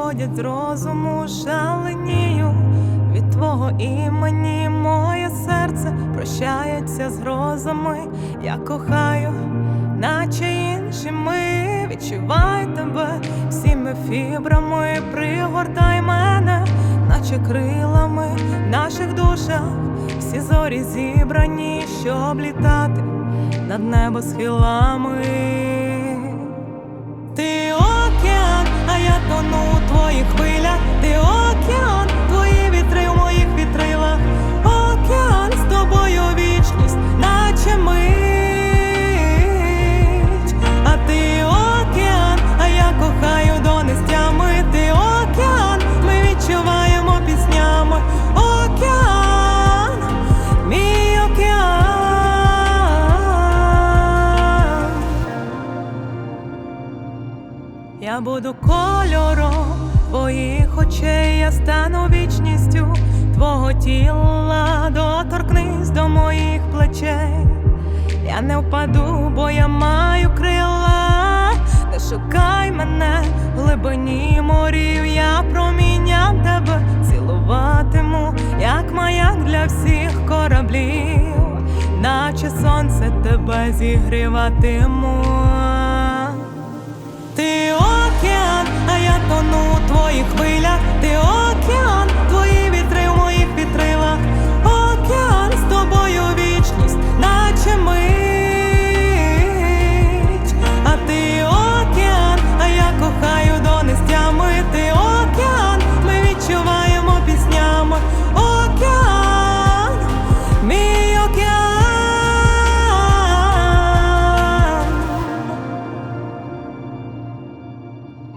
зводять з розуму, шаленію від твого імені моє серце прощається з грозами. Я кохаю, наче інші ми відчуваю тебе всіми фібрами, пригортай мене, наче крилами в наших душах, всі зорі зібрані, щоб літати над небосхилами. Ти океан, а я тону у твоїх хвилях. Ти океан, твої вітри в моїх вітрилах. Океан з тобою вічність, наче мить. А ти океан, а я кохаю до нестями. Ти океан, ми відчуваємо піснями. Океан, мій океан. Я буду кольором стану вічністю твого тіла, доторкнись до моїх плечей. Я не впаду, бо я маю крила. Не шукай мене в глибині морів, я проміням тебе цілуватиму, як маяк для всіх кораблів, наче сонце тебе зігріватиму.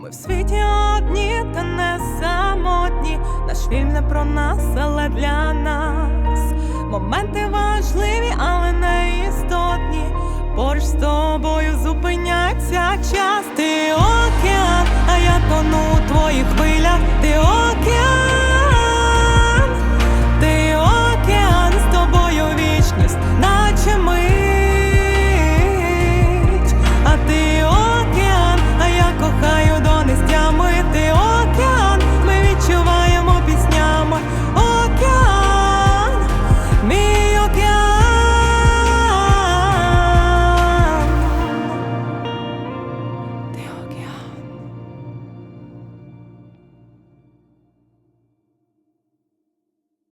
Ми в світі одні та не самотні. Наш фільм не про нас, але для нас. Моменти важливі, але не істотні. Поруч з тобою зупиняться час. Ти океан, а я тону